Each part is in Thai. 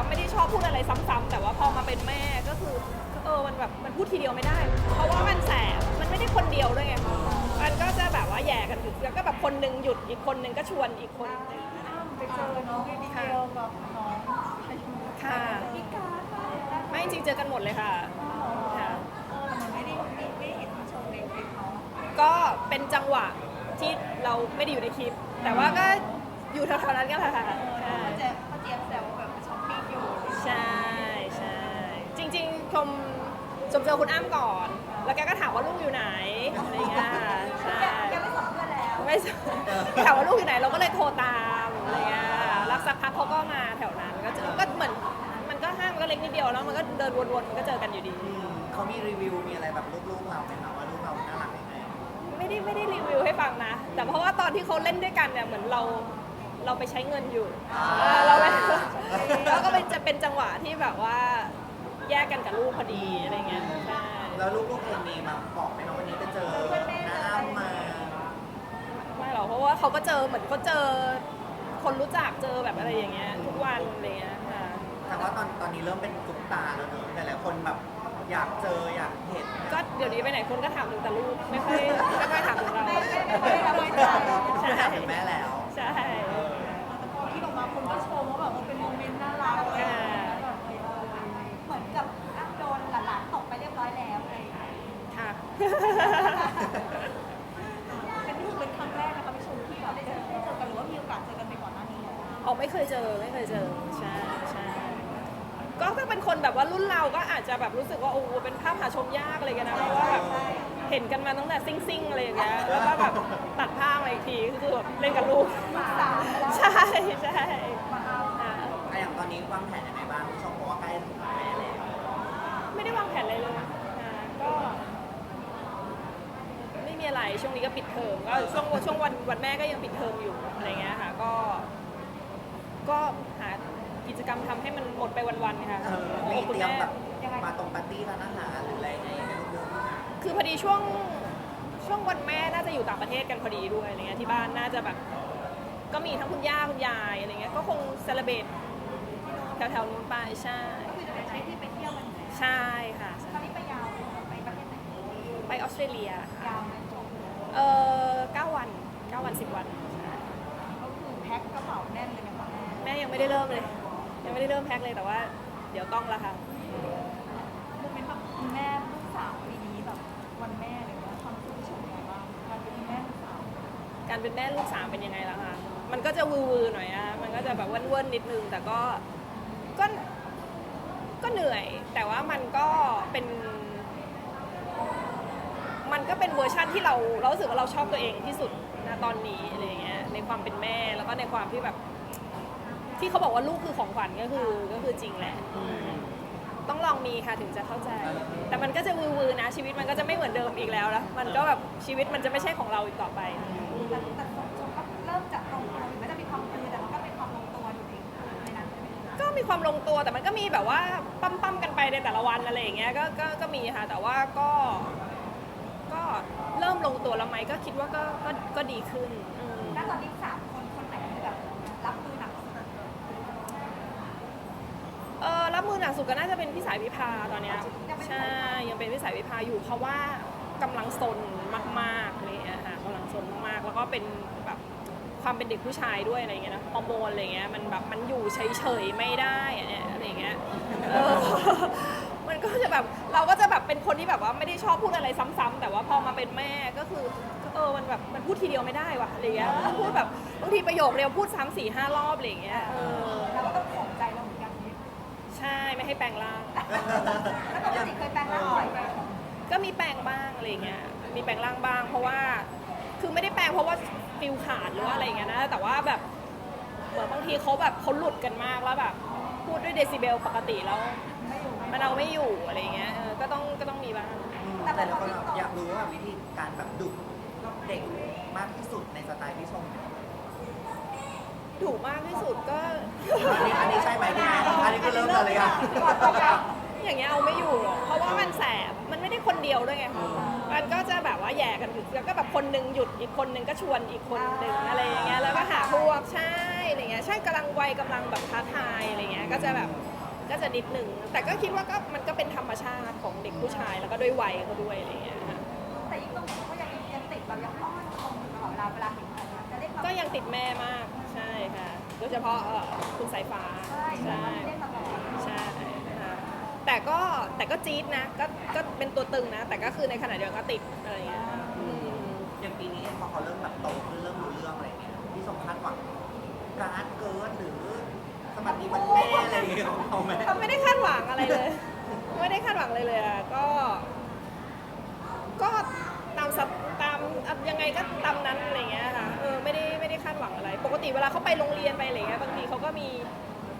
ว่าไม่ได้ชอบพูดอะไรซ้ำๆแต่ว่าพอมาเป็นแม่ก็คือเออมันแบบมันพูดทีเดียวไม่ได้ เพราะว่ามันแสบมันไม่ได้คนเดียวด้วยไงมันก็จะแบบว่าแย่กันอยู่แล้วก็แบบคนหนึงหยุดอีกคนหนึงก็ชวนอีกคนหนึ่งไปเจอน้องดีเทลกับน้องพายุค่ะพิการค่ะไม่จริงๆเจอกันหมดเลยค่ะค่ะเออมันไม่ได้ไม่ไม่เห็นชมในคลิปเนาะก็เป็นจังหวะที่เราไม่ได้อยู่ในคลิป แต่ว่าก็อยู่แถวๆนั้นกันแหละค่ะใช่เจ๊ป้าเจี๊ยบแซว ใช่ใช่จริงๆชมชมเจอคุณอ้ำก่อน แล้วแกก็ถามว่าลูกอยู่ไหนอะไรเงี้ยใช่ยังไม่สอนเพื่อนแล้วไม่ถามว่าลูกอยู่ไหนเราก็เลยโทรตามอะไรเงี้ยแล้วสักพักเขาก็มาแถวนั้นก็เจอก็เหมือนมันก็ห้างมันก็เล็กนิดเดียวแล้วมันก็เดินวนๆมันก็เจอกันอยู่ดีอืมเขามีรีวิวมีอะไรแบบลูกๆเราไหมคะว่าลูกเราน่ารักยังไงไม่ได้ไม่ได้รีวิวให้ฟังนะ แต่เพราะว่าตอนที่เขาเล่นด้วยกันเนี่ยเหมือนเรา เราไปใช้เงินอยู่เออเราไปแล้วก็เป็นจะเป็นจังหวะที่แบบว่าแยกกันกับลูกพอดีอะไรเงี้ยใช่แล้วลูกๆเองมีมาบอกไหมคะวันนี้ไปเจอน้าอ้ำมาไม่หรอกเพราะว่าเขาก็เจอเหมือนเขาเจอ คนรู้จักเจอแบบอะไรอย่างเงี้ยทุกวันอะไรเงี้ยค่ะแต่ว่าตอนตอนนี้เริ่มเป็นซุปตาแล้วเนอะแต่หลายคนแบบอยากเจออยากเห็นก็เดี๋ยวนี้ไปไหนคนก็ถามถึงแต่ลูกไม่ค่อยไม่ค่อยถามถึงเราไม่ไม่ไม่ไม่ใจใช่ไม่ถามถึงแม่แล้ว ออกไม่เคยเจอไม่เคยเจอใช่ใช่ก็ถ้าเป็นคนแบบว่ารุ่นเราก็อาจจะแบบรู้สึกว่าโอ้โหเป็นภาพหาชมยากอะไรกันนะเพราะว่าแบบเห็นกันมาตั้งแต่ซิ่งซิ่งๆอะไรอย่างเงี้ยแล้วก็แบบตัดภาพมาอีกทีก็คือแบบเล่นกับลูกสามแล้วใช่ใช่ค่ะอะอย่างตอนนี้วางแผนยังไงบ้างพี่ชมบอกว่าใกล้ถึงแม่แล้วไม่ได้วางแผนอะไรเลยค่ะก็ไม่มีอะไรช่วงนี้ก็ปิดเทอมก็ช่วงช่วงวันวันแม่ก็ยังปิดเทอมอยู่อะไรเงี้ยค่ะก็ ก็หากิจกรรมทำให้มันหมดไปวันๆค่ะเออโอ้มีคุณเตรียมแม่แบบมาตรงปาร์ตี้ร้านอาหารหรืออะไรไงให้ลูกคือพอดีช่วงช่วงวันแม่น่าจะอยู่ต่างประเทศกันพอดีด้วยอะไรเงี้ยที่บ้านน่าจะแบบ ก็มีทั้งคุณย่าคุณยายอะไรเงี้ยก็คงเซเลบรตแถวๆนู้นไปใช่ก็คือจะไปใช้ที่ไปเที่ยวมันอยู่แล้วใช่ค่ะตอนนี้ไปยาวเลยเหรอไปประเทศไหนไปออสเตรเลียค่ะยาวไหมเออเก้าวันเก้าวันสิบวัน ไม่ได้เริ่มเลย ยังไม่ได้เริ่มแพ็คเลยแต่ว่า เดี๋ยวต้องละค่ะ โมเมนต์แบบคุณแม่ลูกสาวปีนี้แบบวันแม่อะไรเงี้ยความรู้สึกที่ชมยังไงบ้างการเป็นคุณแม่ลูกสาวการเป็นแม่ลูกสามเป็นยังไงล่ะคะ มันก็จะวือๆหน่อยอะมันก็จะแบบว่นๆนิดนึง แต่ก็ ก็ ก็เหนื่อย แต่ว่ามันก็เป็น มันก็เป็นเวอร์ชั่นที่เราเรารู้สึกว่าเราชอบตัวเองที่สุดนะตอนนี้อะไรอย่างเงี้ย ในความเป็นแม่ แล้วก็ในความที่แบบ ที่เขาบอกว่าลูกคือของขวัญก็คือก็คือจริงแหละต้องลองมีค่ะถึงจะเข้าใจ แต่มันก็จะวือๆนะชีวิตมันก็จะไม่เหมือนเดิมอีกแล้วนะมันก็แบบชีวิตมันจะไม่ใช่ของเราอีกต่อไปแต่แต่ชมก็เริ่มจากตรงตัวถึงแม้จะมีความคือแต่มันก็เป็นความลงตัวอยู่เองในนั้นใช่ไหมคะก็มีความลงตัวแต่มันก็มีแบบว่าปั้มปั้มๆกันไปในแต่ละวันอะไรอย่างเงี้ยก็ก็ก็มีค่ะแต่ว่าก็ก็เริ่มลงตัวแล้วไหมก็คิดว่าก็ก็ก็ดีขึ้นอืมแล้วตอนนี้สามคนคนไหนที่แบบรับมือหนักสุด เออรับมือ หนักสุดก็น่าจะเป็นพี่สายวิภาตอนเนี้ยใช่ยังเป็นพี่สายวิภาอยู่เพราะว่ากำลังซนมากๆอะไรอย่างเลยค่ะกำลังซนมากๆ แล้วก็เป็นแบบความเป็นเด็กผู้ชายด้วยอะไรเงี้ยนะฮอร์โมนอะไรเงี้ยมันแบบมันอยู่เฉยๆไม่ได้อะเนี่ยอะไรเงี้ยมันก็จะแบบเราก็จะแบบเป็นคนที่แบบว่าไม่ได้ชอบพูดอะไรซ้ำๆแต่ว่าพอมาเป็นแม่ก็คือเออมันแบบมันพูดทีเดียวไม่ได้ว่ะอะไรเงี้ยพูดแบบบางทีประโยคเดียวพูดซ้ำสี่ห้ารอบอะไรเงี้ยเออเราก็ต้องข่มใจ ใช่ไม่ให้แปลงร่าง แล้วปกติเคยแปลงร่างบ่อยไหมก็มีแปลงบ้างอะไรเงี้ย มีแปลงร่างบ้าง เพราะว่า คือไม่ได้แปลงเพราะว่าฟิลขาดหรือว่าอะไรเงี้ยนะ แต่ว่าแบบเหมือนบางทีเขาแบบเขาหลุดกันมากแล้วแบบ พูดด้วยเดซิเบลปกติแล้วไม่อยู่มันเอาไม่อยู่อะไรเงี้ยเออก็ต้องก็ต้องมีบ้างๆแต่ละคนแบบอยากรู้ว่าวิธีการแบบดุเด็กมากที่สุดในสไตล์พี่ชมเนี่ย ถูกมากที่สุดก็อันนี้อันนี้ใช่ไหมพี่แม่อันนี้ก็เริ่มกันเลยอะอย่างเงี้ยเอาไม่อยู่หรอกเพราะว่ามันแสบมันไม่ได้คนเดียวด้วยไงมันก็จะแบบว่าแย่กันอยู่แล้วก็แบบคนหนึงหยุดอีกคนหนึงก็ชวนอีกคนหนึ่งอะไรอย่างเงี้ยแล้วก็หาพวกใช่อะไรเงี้ยใช่กำลังวัยกำลังแบบท้าทายอะไรเงี้ยก็จะแบบก็จะนิดหนึ่งแต่ก็คิดว่าก็มันก็เป็นธรรมชาติของเด็กผู้ชายแล้วก็ด้วยวัยเขาด้วยอะไรเงี้ยค่ะแต่ยิ่งตรงนี้ก็ยังยังติดเรายังอ้อนชมอยู่ตลอดเวลาเวลาเห็นใครนะจะเรียกเราก็ยังติดแม่มากใช่ค่ะโด ยเฉพาะเอ่อคุณสายฟ้าใช่ใช่เรียกตลอดใช่ค่ะแต่ก็แต่ก็จี๊ดนะก็ก็เป็นตัวตึงนะ แต่ก็คือในขณะเดียวกันก็ติดอะไรอย่างเงี้ยค่ะอืมอย่างปีนี้เองพอเขาเริ่มแบบโตขึ้นเริ่มรู้เรื่องอะไรเงี้ยพี่สมคาดหวังการ์ดเกิร์ดหรือสมัครดีวันแม่อะไรอย่างเงี้ยของเขาไหมก็ไม่ได้คาดหวังอะไรเลย ไม่ได้คาดหวังเลยเลยอะก็ ก็ตามสัตตามยังไงก็ตามนั้นอะไรเงี้ยค่ะเออไม่ได้ไม่ได้คาด หวังอะไร ปกติเวลาเขาไปโรงเรียนไปอะไรเงี้ยบางทีเขาก็มี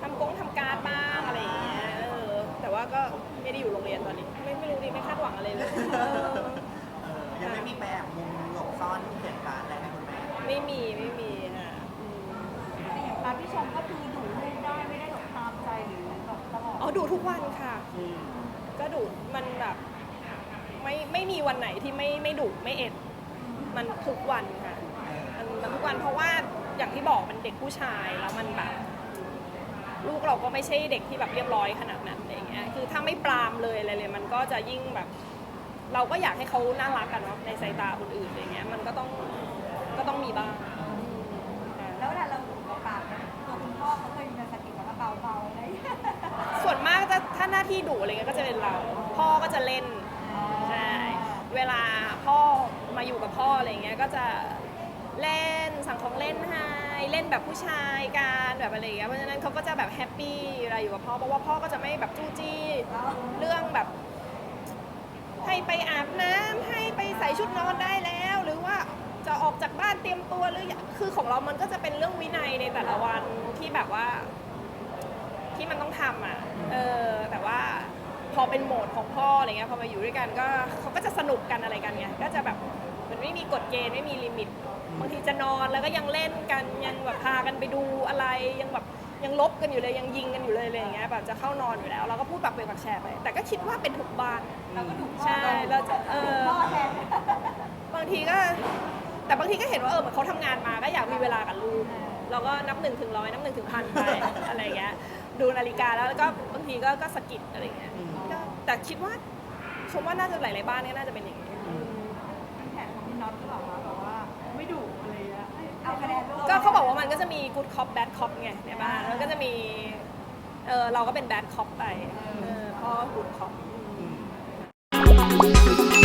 ทำกงทำการดบ้างอะไรอย่างเงี้ยเออแต่ว่าก็ไม่ได้อยู่โรงเรียนตอนนี้ ไม่ไม่รู้ดิไม่คาดหวังอะไรเลยเออเออยังไม่มีแบบมุมหลบซ่อนเขียนการ์ดอะไรให้คุณแม่ไม่มีไม่มีค่ะอืมแต่อย่างการพี่ชมก็คือดูเล่นได้ไม่ได้หลบตามใจหรือแบบตลอดอ๋อดูทุกวันค่ะ อืมก็ดุมันแบบไม่ไม่มีวันไหนที่ไม่ไม่ดุไม่เอ็ด มันทุกวันค่ะมันมันทุ กวันเพราะว่าอย่างที่บอกมันเด็กผู้ชายแล้วมันแบบ ลูกเราก็ไม่ใช่เด็กที่แบบเรียบร้อยขนาดนั้นอะไรอย่างเงี้ยคือถ้าไม่ปรามเลยอะไรเลย มันก็จะยิ่งแบบ เราก็อยากให้เขาน่ารักกันเนาะในสายตาคนอื่นอะไรเงี้ยมันก็ต้องก็ต้องมีบ้างอืมค่ะแล้วเวลาเราดูกับปากเนี่ยตัวคุณพ่อเขาเคยมีการสะกิดแบบว่าเบาๆอะไรอย่างเงี้ยส่วนมากจะถ้าหน้าที่ดุอะไรเงี้ยก็จะเป็นเรา พ่อก็จะเล่น ใช่ เวลาพ่อมาอยู่กับพ่ออะไรเงี้ยก็จะ เล่นสั่งของเล่นให้เล่นแบบผู้ชายกันแบบอะไรเงี้ยเพราะฉะนั้นเขาก็จะแบบแฮปปี้เวลาอยู่กับพ่อเพราะว่าพ่อก็จะไม่แบบจู้จี้เรื่องแบบ ให้ไปอาบน้ำให้ไปใส่ชุดนอนได้แล้ว หรือว่าจะออกจากบ้านเตรียมตัวหรือคือของเรามันก็จะเป็นเรื่องวินัยในแต่ละวันที่แบบว่า ที่มันต้องทำอะเออแต่ว่าพอเป็นโหมดของพ่ออะไรเงี้ยพอมาอยู่ด้วยกันก็เขาก็จะสนุกกันอะไรกันไงก็จะแบบมันไม่มีกฎเกณฑ์ไม่มีลิมิต บางทีจะนอนแล้วก็ยังเล่นกันยังแบบพากันไปดูอะไรยังแบบยังลบกันอยู่เลยยังยิงกันอยู่เลยอะไรอย่างเงี้ยแบบจะเข้านอนอยู่แล้วเราก็พูดแบบเป็นแบบแชร์ไป แต่ก็คิดว่าเป็นทุกบ้านเราก็ดูพ่อใช่เราจะเออพ่อแทนบางทีก็ แต่บางทีก็เห็นว่าเออเหมือนเขาทำงานมาก็อยากมีเวลากับลูกเราก็นับหนึ่งถึงร้อยนับหนึ่งถึงพันไปอะไรอย่างเงี้ยดูนาฬิกาแล้วแล้วก็บางทีก็ก็สะกิดอะไรอย่างเงี้ยก็แต่คิดว่าชมว่าน่าจะหลายๆบ้านก็น่าจะเป็นอย่างนี้เป็นแผนของพี่น็อตหรือเปล่าคะแบบว่าไม่ดุอะไร เงี้ยเอาคะแนนลูก็เขาบอกว่ามันก็จะมี good cop bad cop ไงในบ้านแล้วก็จะมีเออเราก็เป็น bad cop ไปเออพ่อ good cop อืม